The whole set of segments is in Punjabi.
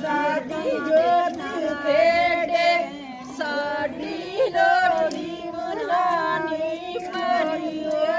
ਸਾਡੀ ਜੋਤ ਖੇੜੇ ਸਾਡੀ ਲੋੜੀ ਮੁਲਾਨੀ ਮਰੀਏ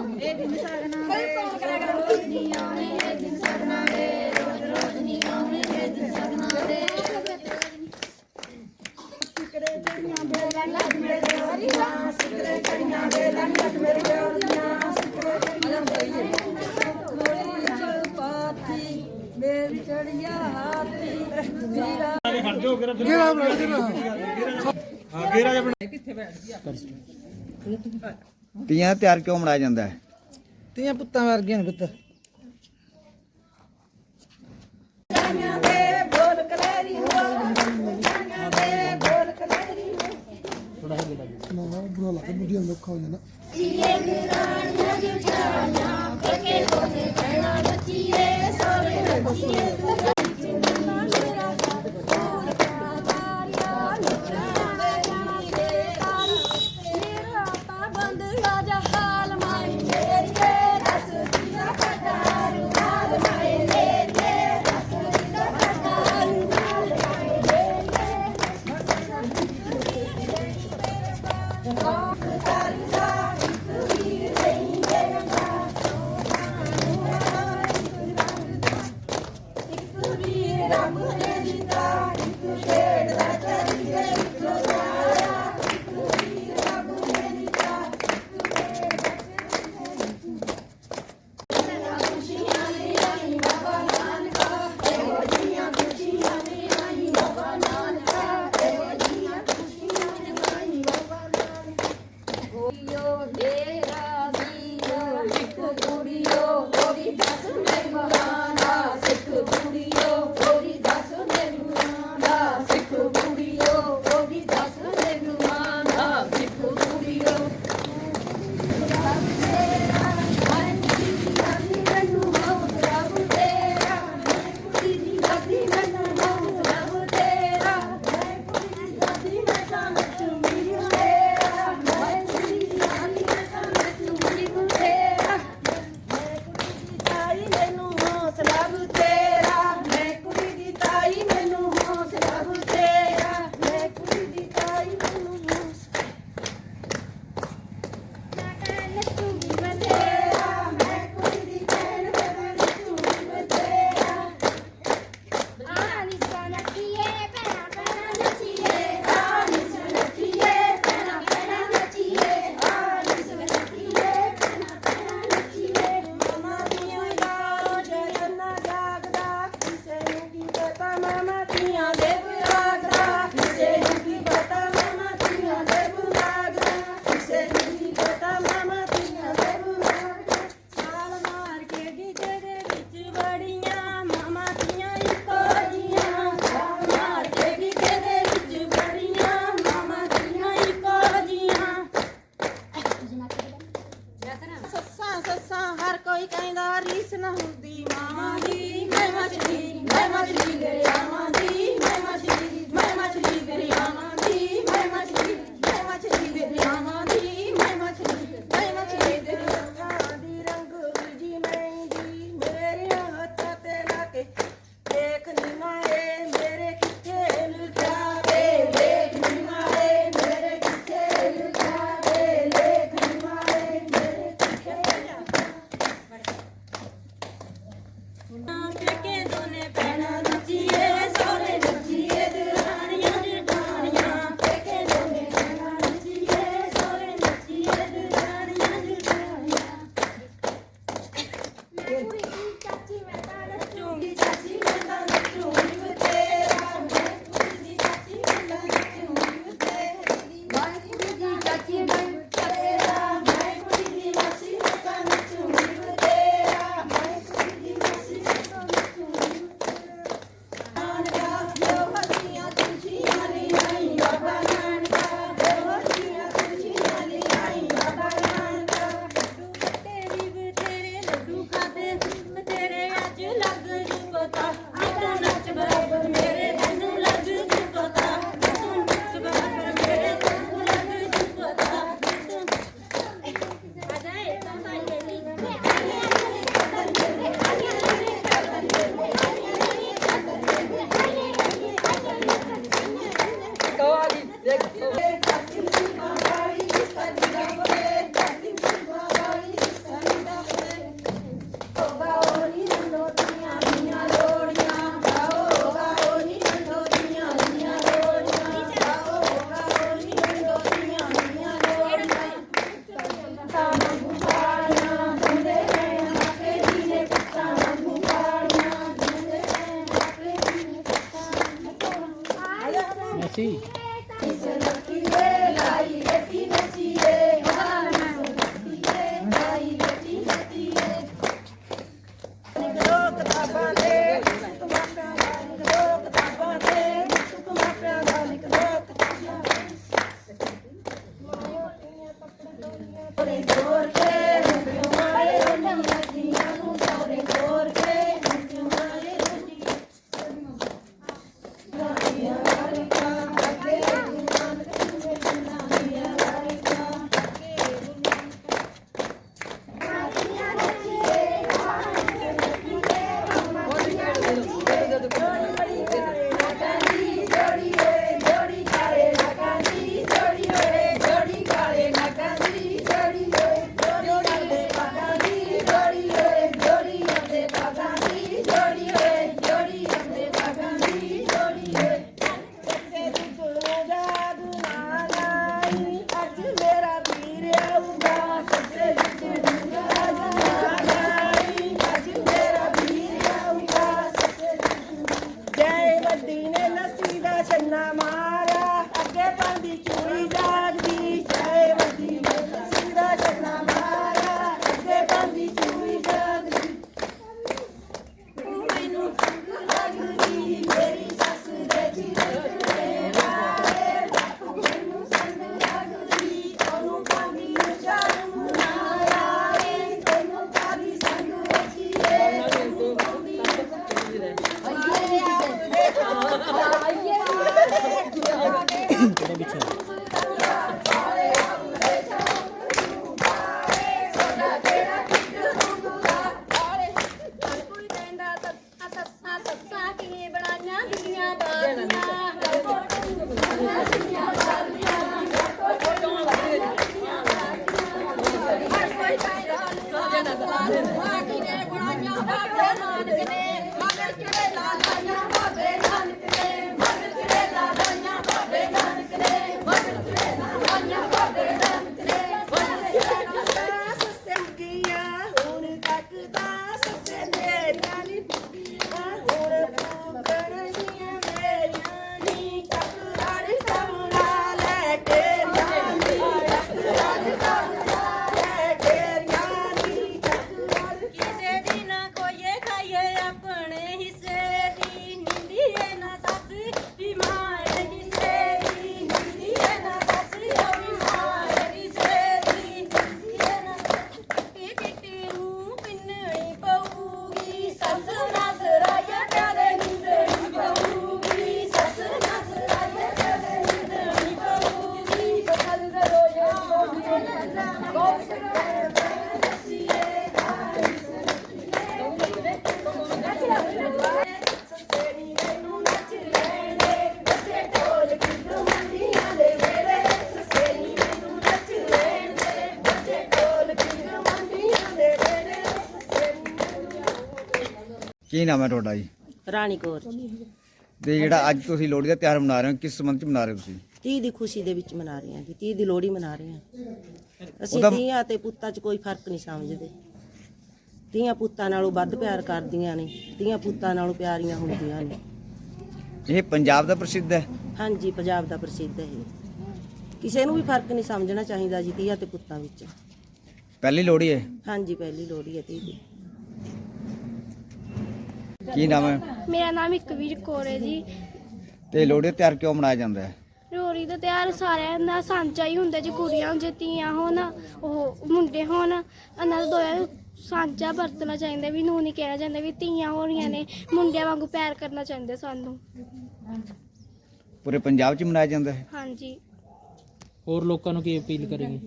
ਲੋੜੀ ਵਾਲਾ ਮੇਰੀ ਚੜੀਆ ਹਾਥੀ ਵੀਰਾ ਖੜ ਜਾਓ ਕਿਰਾ ਗੇਰਾ ਬਣਾ ਕੇ ਹਾਂ ਗੇਰਾ ਜਿਹਾ ਬਣਾ ਤੀਆਂ ਤਿਆਰ ਕਿਉਂ ਮਨਾਇਆ ਜਾਂਦਾ ਹੈ? ਤੀਆਂ ਪੁੱਤਾਂ ਵਰਗੀਆਂ ਨੇ ਪੁੱਤ। ਦੇ ਬੁਰਾ ਲੱਗਦਾ ਬੁੱਢੀਆਂ ਨੂੰ ਔਖਾ ਹੋ ਜਾਣਾ ਬੰਦ Yeah. ਕਹਿੰਦਾ ਬਾਕੀ ਨੇ ਬਣਾਈਆਂ ਬਾਬੇ ਨਾਨਕ ਨੇ ਮਗਰ ਚੜੇ ਲਾਲਾਈਆਂ ਕੀ ਨਾਮ ਹੈ ਤੁਹਾਡਾ ਜੀ? ਰਾਣੀ ਕੌਰ ਤੇ ਜਿਹੜਾ ਅੱਜ ਤੁਸੀਂ ਲੋਹੜੀ ਦਾ ਤਿਉਹਾਰ ਮਨਾ ਰਹੇ ਹੋ ਕਿਸ ਸੰਬੰਧ ਚ ਮਨਾ ਰਹੇ ਹੋ ਤੁਸੀਂ? 30 ਦੀ ਖੁਸ਼ੀ ਦੇ ਵਿੱਚ ਮਨਾ ਰਹੇ ਹਾਂ ਜੀ 30 ਦੀ ਲੋਹੜੀ ਮਨਾ ਰਹੇ ਹਾਂ। ਅਸੀਂ ਉਹਦਾ- ਧੀਆਂ ਤੇ ਪੁੱਤਾਂ 'ਚ ਕੋਈ ਫ਼ਰਕ ਨਹੀਂ ਸਮਝਦੇ। ਧੀਆਂ ਪੁੱਤਾਂ ਨਾਲੋਂ ਵੱਧ ਪਿਆਰ ਕਰਦੀਆਂ ਨੇ ਧੀਆਂ ਪੁੱਤਾਂ ਨਾਲੋਂ ਪਿਆਰੀਆਂ ਹੁੰਦੀਆਂ ਨੇ। ਇਹ ਪੰਜਾਬ ਦਾ ਪ੍ਰਸਿੱਧ ਹੈ? ਹਾਂਜੀ ਪੰਜਾਬ ਦਾ ਪ੍ਰਸਿੱਧ ਹੈ ਇਹ। ਕਿਸੇ ਨੂੰ ਵੀ ਫ਼ਰਕ ਨਹੀਂ ਸਮਝਣਾ ਚਾਹੀਦਾ ਜੀ ਧੀਆਂ ਤੇ ਪੁੱਤਾਂ ਵਿੱਚ। ਪਹਿਲੀ ਲੋਹੜੀ ਹੈ? ਹਾਂਜੀ ਪਹਿਲੀ ਲੋਹੜੀ ਹੈ ਧੀ ਦੀ। ਕੀ ਨਾਮ ਹੈ? ਮੇਰਾ ਨਾਮ ਇਕਵੀਰ ਕੌਰ ਹੈ ਜੀ। ਤੇ ਲੋਹੜੀ ਦਾ ਤਿਉਹਾਰ ਕਿਉਂ ਮਨਾਇਆ ਜਾਂਦਾ ਹੈ? ਲੋਹੜੀ ਦਾ ਤਿਉਹਾਰ ਸਾਰਿਆਂ ਦਾ ਸਾਂਝਾ ਹੀ ਹੁੰਦਾ ਜੇ ਕੁੜੀਆਂ ਜੇ ਧੀਆਂ ਹੋਣ ਉਹ ਮੁੰਡੇ ਹੋਣ ਇਹਨਾਂ ਦਾ ਨੂੰ ਸਾਂਝਾ ਵਰਤਣਾ ਚਾਹੀਦਾ ਵੀ ਨੂੰ ਨਹੀਂ ਕਹਿਣਾ ਚਾਹੀਦਾ ਵੀ ਧੀਆਂ ਹੋ ਰਹੀਆਂ ਨੇ ਮੁੰਡਿਆਂ ਵਾਂਗੂ ਪਿਆਰ ਕਰਨਾ ਚਾਹੀਦਾ ਸਾਨੂੰ। ਪੂਰੇ ਪੰਜਾਬ 'ਚ ਮਨਾਇਆ ਜਾਂਦਾ ਹੈ? ਹਾਂਜੀ। ਹੋਰ ਲੋਕਾਂ ਨੂੰ ਕੀ ਅਪੀਲ ਕਰੇਗੀ?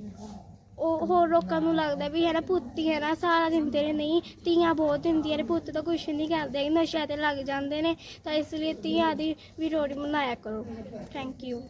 ਉਹ ਹੋਰ ਲੋਕਾਂ ਨੂੰ ਲੱਗਦਾ ਵੀ ਹੈ ਨਾ ਪੁੱਤੀ ਹੈ ਨਾ, ਸਾਰਾ ਦਿੰਦੇ ਨੇ ਨਹੀਂ, ਧੀਆਂ ਬਹੁਤ ਦਿੰਦੀਆਂ ਨੇ, ਪੁੱਤ ਤਾਂ ਕੁਛ ਨਹੀਂ ਕਰਦੇ ਨਸ਼ਿਆਂ ਤੇ ਲੱਗ ਜਾਂਦੇ ਨੇ, ਤਾਂ ਇਸ ਲਈ ਧੀਆਂ ਦੀ ਵੀ ਲੋਹੜੀ ਮਨਾਇਆ ਕਰੋ। Thank you